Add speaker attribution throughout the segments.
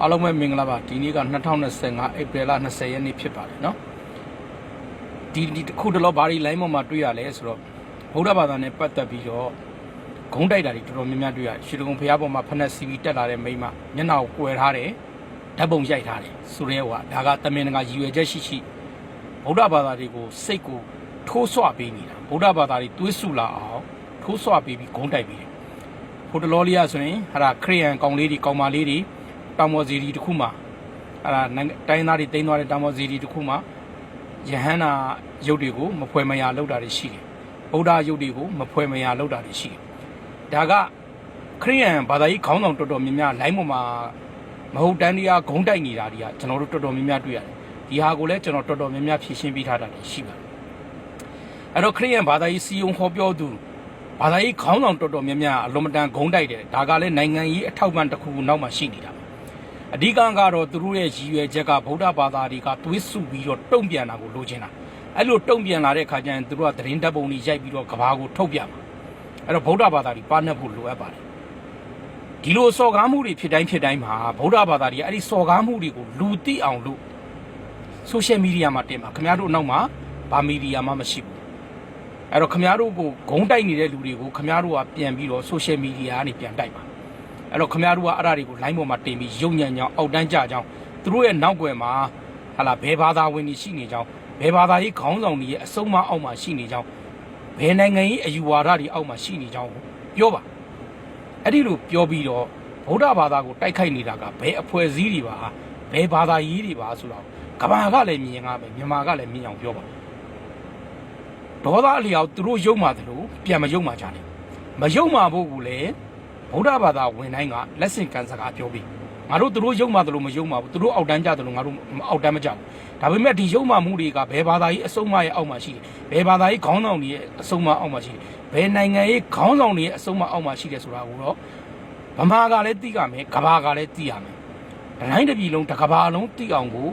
Speaker 1: အားလုံးပဲမင်္ဂလာပါဒီနေ့က2025ဧပြီလ20ရက်နေ့ဖြစ်ပါတယ်เนาะဒီဒီတစ်ခုတလောဘာဒီလိုင်းပေါ်မှာတွေ့ရလဲဆိုတော့ဗုဒ္ဓဘာသာနဲ့ပတ်သက်ပြီးတော့ဂုံးတိုက်တာတွေတော်တော်များများတွေ့ရတယ်ရွှေတကုံဖျားပေါ်မှာဖက်နက်စီဗီတက်လာတဲ့မိန်းမမျက်နှာကိုကွယ်ထားတယ်ဓာတ်ပုံရိုက်ထားတယ်ဆိုရဲဟိုကဒါကတမင်တကာရည်ရွယ်ချက်ရှိရှိဗုဒ္ဓဘာသာတွေကိုစိတ်ကိုထိုးဆွပေးနေတာဗုဒ္ဓဘာသာတွေတွေးဆူလာအောင်ထိုးဆွပေးပြီးဂုံးတိုက်ပြီးတယ် ဖိုတလောလီယာဆိုရင်ဟာခရီးယန်ကောင်လေးတွေကောင်မလေးတွေ တောင်မော်စီဒီတစ်ခုမှာဟာတိုင်းသားတွေတိန်းသွားတဲ့တောင်မော်စီဒီတစ်ခုမှာယဟန္တာရုပ်တွေကိုမဖွဲမရလောက်တာတွေရှိတယ်ဗုဒ္ဓရုပ်တွေကိုမဖွဲမရလောက်တာတွေရှိတယ်ဒါကခရီးယန်ဘာသာရေးခေါင်းဆောင်တော်တော်များများလိုင်းပေါ်မှာမဟုတ်တန်းတရားဂုံးတိုက်နေတာတွေကကျွန်တော်တို့တော်တော်များများတွေ့ရတယ်ဒီဟာကိုလည်းကျွန်တော်တော်တော်များများဖြည့်ရှင်းပေးထားတာတွေရှိပါတယ်အဲ့တော့ခရီးယန်ဘာသာရေးစီယုံဟောပြောသူဘာသာရေးခေါင်းဆောင်တော်တော်များများအလွန်မတန်ဂုံးတိုက်တယ်ဒါကလည်းနိုင်ငံရေးအထောက်ပံ့တစ်ခုခုနောက်မှရှိနေတာ အဓိကကတော့သူတို့ရဲ့ရည်ရွယ်ချက်ကဗုဒ္ဓဘာသာတွေကသွေးစုပြီးတော့တုံ့ပြန်တာကိုလိုချင်တာအဲ့လိုတုံ့ပြန်လာတဲ့ခါကျရင်သူတို့ကသတင်းတပ်ပုံတွေရိုက်ပြီးတော့ကဘာကိုထုတ်ပြမှာအဲ့တော့ဗုဒ္ဓဘာသာတွေပါနှက်ဖို့လိုအပ်ပါတယ်ဒီလိုစော်ကားမှုတွေဖြစ်တိုင်းဖြစ်တိုင်းမှာဗုဒ္ဓဘာသာတွေအဲ့ဒီစော်ကားမှုတွေကိုလူသိအောင်လို့ဆိုရှယ်မီဒီယာမှာတင်ပါခင်ဗျားတို့အနောက်မှာဘာမီဒီယာမှမရှိဘူးအဲ့တော့ခမားတို့ကိုဂုံးတိုက်နေတဲ့လူတွေကိုခမားတို့ကပြန်ပြီးတော့ social media ကနေပြန်တိုက်ပါ အဲ့တော့ခမားတို့ကအဲ့ဒါတွေကို line ပေါ်မှာတင်ပြီးရုံညံ့ကြောင်းအောက်တန်းကြကြောင်းသူတို့ရဲ့နောက်ွယ်မှာဟာလာဘယ်ဘာသာဝင်တွေရှိနေကြောင်းဘယ်ဘာသာရေးခေါင်းဆောင်တွေရဲ့အစုံမအောက်မှာရှိနေကြောင်းဘယ်နိုင်ငံရေးအယူဝါဒတွေအောက်မှာရှိနေကြောင်းပြောပါအဲ့ဒီလိုပြောပြီးတော့ဗုဒ္ဓဘာသာကိုတိုက်ခိုက်နေတာကဘယ်အဖွဲ့အစည်းတွေပါဘယ်ဘာသာရေးတွေပါဆိုတော့ကဘာကလည်းမြင်ကားပဲမြန်မာကလည်းမြင်အောင်ပြောပါဒေါသအလျောက်သူတို့ယုံမှသလိုပြန်မယုံမှကြတယ်မယုံမှဖို့ကလည်း ဗုဒ္ဓဘာသာဝင်တိုင်းကလက်ဆင့်ကန်စကားပြောပြီးငါတို့သူတို့ယုံမှသလိုမယုံမှဘူးသူတို့အောက်တန်းကြသလိုငါတို့အောက်တန်းမကြဘူးဒါပေမဲ့ဒီယုံမှမှုတွေကဘယ်ဘာသာရေးအစုံမရဲ့အောက်မှာရှိတယ်ဘယ်ဘာသာရေးခေါင်းဆောင်တွေရဲ့အစုံမအောက်မှာရှိတယ်ဘယ်နိုင်ငံရေးခေါင်းဆောင်တွေရဲ့အစုံမအောက်မှာရှိတယ်ဆိုတာကိုတော့ဗမာကလည်းသိကြမယ်ကဘာကလည်းသိရမယ်တိုင်းတစ်ပြည်လုံးတစ်ကဘာလုံးသိအောင်ကို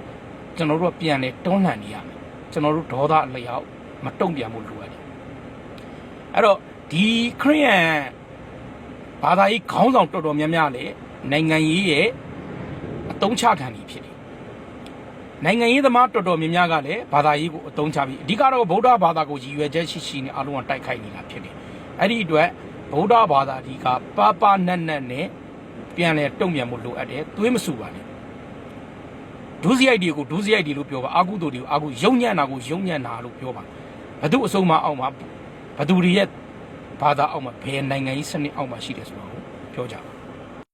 Speaker 1: ကျွန်တော်တို့ကပြန်လဲတွန်းလှန်နေရမယ်ကျွန်တော်တို့ဒေါသအလျောက်မတုံ့ပြန်ဖို့လိုအပ်တယ်အဲ့တော့ဒီခရီးယန် ဘာသာရေးခေါင်းဆောင်တော်တော်များများလေနိုင်ငံရေးရဲ့အတုံးချခံနေဖြစ်တယ်နိုင်ငံရေးသမားတော်တော်များများကလည်းဘာသာရေးကိုအတုံးချပြီးအဓိကတော့ဗုဒ္ဓဘာသာကိုရည်ရွယ်ချက်ရှိရှိနဲ့အလုံးကတိုက်ခိုက်နေတာဖြစ်တယ်အဲ့ဒီအတွက်ဗုဒ္ဓဘာသာဒီကပါပါနက်နက်နဲ့ပြန်လဲတုံ့ပြန်ဖို့လိုအပ်တယ်သွေးမဆူပါနဲ့ဒုစရိုက်တွေကိုဒုစရိုက်တွေလို့ပြောပါအာကုသိုလ်တွေကိုအာကုယုံညံ့တာကိုယုံညံ့တာလို့ပြောပါဘသူအစုံမအောင်မှာဘသူတွေရဲ့ ဘာသာအောင်မှာဘယ်နိုင်ငံရေးစနစ်အောင်မှာရှိတယ်ဆိုတော့ပြောကြပါ